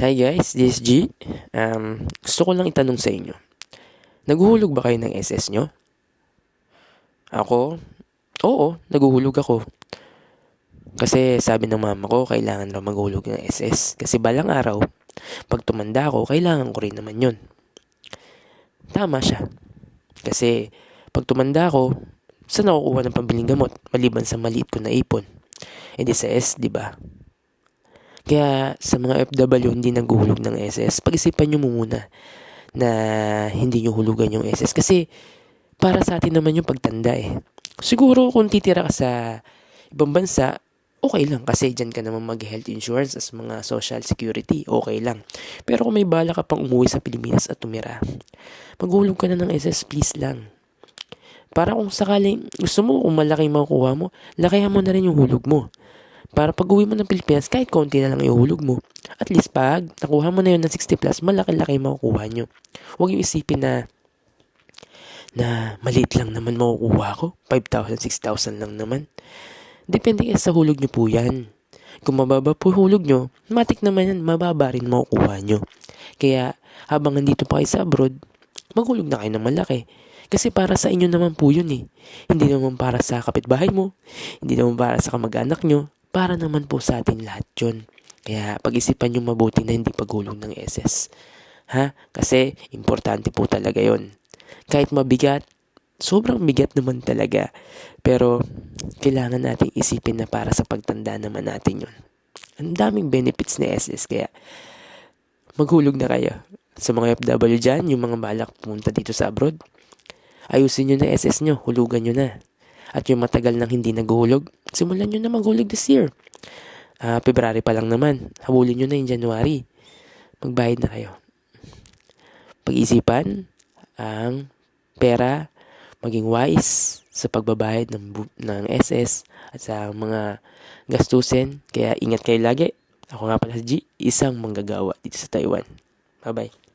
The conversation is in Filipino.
Hi guys, this is G. Um, gusto ko lang itanong sa inyo. Naguhulog ba kayo ng SS nyo? Ako? Oo, naguhulog ako. Kasi sabi ng mama ko, kailangan raw maghulog ng SS. Kasi balang araw, pag tumanda ako, kailangan ko rin naman yun. Tama siya. Kasi pag tumanda ako, saan ako kuha ng pambiling gamot maliban sa maliit ko na ipon? E sa S, di ba? Kaya sa mga FW hindi naguhulog ng SS, pag-isipan nyo muna na hindi nyo hulugan yung SS. Kasi para sa atin naman yung pagtanda eh. Siguro kung titira ka sa ibang bansa, okay lang kasi dyan ka naman mag-health insurance as mga social security, okay lang. Pero kung may bala ka pang umuwi sa Pilipinas at tumira, maghulog ka na ng SS please lang. Para kung sakaling gusto mo, kung malaki makukuha mo, lakayan mo na rin yung hulog mo. Para pag uwi mo ng Pilipinas, kahit konti na lang ihulog mo. At least pag nakuha mo na yun ng 60 plus, malaki-laki makukuha nyo. Huwag yung isipin na na maliit lang naman makukuha ko. 5,000, 6,000 lang naman. Depende kasi sa hulog nyo po yan. Kung mababa po hulog nyo, matik naman yan, mababa rin makukuha nyo. Kaya habang nandito pa kayo sa abroad, maghulog na kayo ng malaki. Kasi para sa inyo naman po yun eh. Hindi naman para sa kapitbahay mo, hindi naman para sa kamag-anak nyo, para naman po sa ating lahat yun. Kaya pag-isipan nyo mabuti na hindi paghulog ng SS. Ha? Kasi importante po talaga yon. Kahit mabigat, sobrang bigat naman talaga. Pero kailangan nating isipin na para sa pagtanda naman natin yun. Ang daming benefits ni SS kaya maghulog na kayo. Sa mga FW dyan, yung mga balak pumunta dito sa abroad, ayusin nyo na SS nyo, hulugan nyo na. At yung matagal nang hindi naghuhulog, simulan nyo na maghulog this year. Uh, February pa lang naman. Habulin nyo na yung January. Magbayad na kayo. Pag-isipan ang pera, maging wise sa pagbabayad ng, ng SS at sa mga gastusin. Kaya ingat kayo lagi. Ako nga pala si G, isang manggagawa dito sa Taiwan. Bye-bye.